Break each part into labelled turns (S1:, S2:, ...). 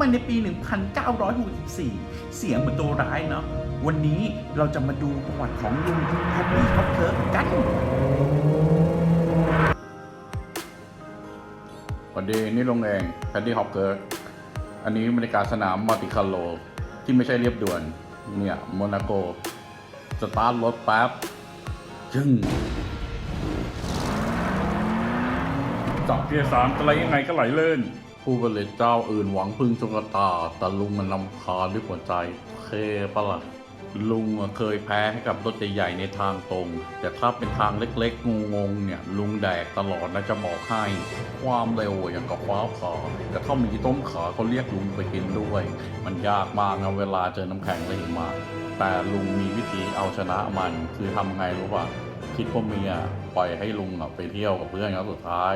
S1: 4 เสียงเหมือนตัวร้ายเนาะ วันนี้เราจะมาดูประวัติของลุงแพดดี้คอปเคิร์กกัน
S2: สวัสดีนี่ลงเองแพดดี้ฮอปเกิร์กอันนี้บรรยากาศสนามมอติคาร์โล ที่ไม่ใช่เรียบด่วน เนี่ยโมนาโก สตาร์ทรถแป๊บจึงจับเกียร์สามอะไรยังไงก็ไหลเลื่น ผู้ผลิตเจ้าอื่นหวังพึ่งจงกระตา แต่ลุงมันนำพาด้วยหัวใจเคปะละ่ะลุงเคยแพ้ให้กับรถใหญ่ๆในทางตรง แต่ถ้าเป็นทางเล็กๆงงๆเนี่ย ลุงแดกตลอดนะจะบอกให้ ความเร็วอย่างกับฟ้าผ่าแต่ถ้ามีต้มขาเขาเรียกลุงไปกินด้วย มันยากมากนะเวลาเจอน้ำแข็งและหิมะแต่ลุงมีวิธีเอาชนะมันคือทำไงรู้ป่ะคิดว่าเมียปล่อยให้ลุงไปเที่ยวกับเพื่อนครั้งสุดท้าย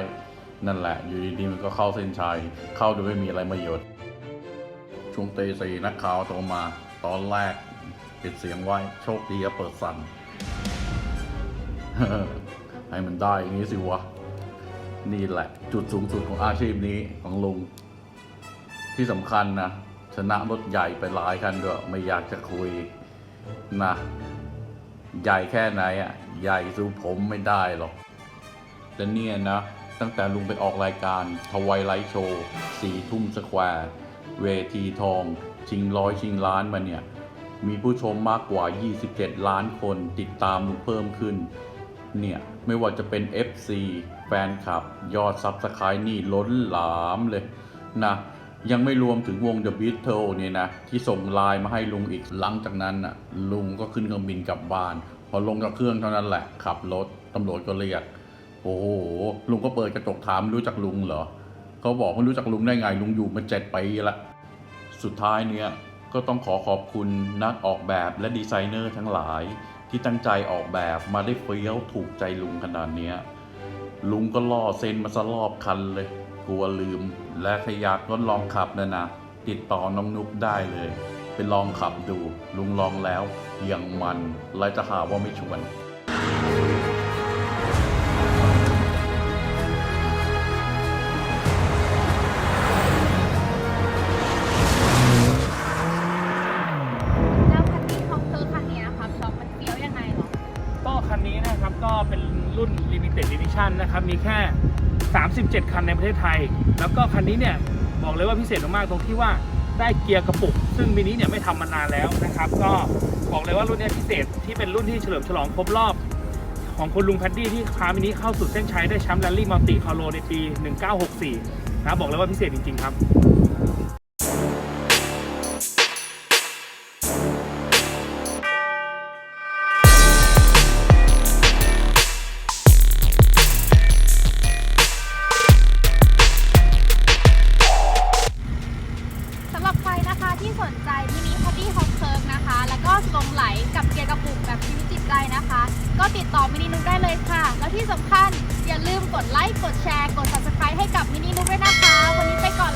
S2: นั่นแหละ อยู่ดีๆมันก็เข้าเส้นชัย เข้าโดยไม่มีอะไรมาหยุดช่วงตีสี่นักข่าวโทรมา ตอนแรกปิดเสียงไว้โชคดีอะเปิดสั่นให้มันได้อย่างนี้สิวะ นี่แหละ จุดสูงสุดของอาชีพนี้ของลุง ที่สำคัญนะ ชนะรถใหญ่ไปหลายคันด้วยไม่อยากจะคุยนะ ใหญ่แค่ไหนอะ ใหญ่สู้ผมไม่ได้หรอกแต่เนี่ยนะ ตั้งแต่ลุงไปออกรายการทวายไลท์โชว์สี่ทุ่มสแควร์เวทีทอง ชิงร้อยชิงล้านมาเนี่ย มีผู้ชมมากกว่า 27 ล้านคนติดตามลุงเพิ่มขึ้น เนี่ย ไม่ว่าจะเป็น FC แฟนคลับ ยอดซับสไครต์นี่ล้นหลามเลยนะยังไม่รวมถึงวง The Beatles เนี่ยนะ ที่ส่งไลน์มาให้ลุงอีกหลังจากนั้นน่ะลุงก็ขึ้นเครื่องบินกลับบ้าน พอลงจากเครื่องเท่านั้นแหละ ขับรถตำรวจก็เรียก โอ้โห ลุงก็เปิดกระจกถามรู้จักลุงเหรอเขาบอกไม่รู้จักลุงได้ไงลุงอยู่มาเจ็ดปีละสุดท้ายเนี่ยก็ต้องขอขอบคุณนักออกแบบและดีไซเนอร์ทั้งหลาย ที่ตั้งใจออกแบบมาได้เฟี้ยวถูกใจลุงขนาดเนี้ยลุงก็ล่อเซ็นมาซะรอบคันเลย กลัวลืม และถ้าอยากทดลองขับนะนะ ติดต่อน้องนุ๊กได้เลย ไปลองขับดู ลุงลองแล้วยังมันและจะหาว่าไม่ชวน
S3: ก็เป็นรุ่น Limited Edition นะครับ มีแค่ 37 คันในประเทศไทย แล้วก็คันนี้เนี่ยบอกเลยว่าพิเศษมากๆตรงที่ว่าได้เกียร์กระปุก ซึ่งมินิเนี่ยไม่ทำมานานแล้วนะครับ ก็บอกเลยว่ารุ่นนี้พิเศษที่เป็นรุ่นที่เฉลิมฉลองครบรอบ ของคุณลุงแพดดี้ที่พามินิเข้าสู่เส้นชัยได้แชมป์แรลลี่มัลติคาร์โลในปี 1964 นะบอกเลยว่าพิเศษจริงๆครับ
S4: ก็ติดต่อมินินุกได้เลยค่ะ แล้วที่สำคัญอย่าลืมกดไลค์ กดแชร์ กด subscribe ให้กับมินินุกด้วยนะคะ วันนี้ไปก่อน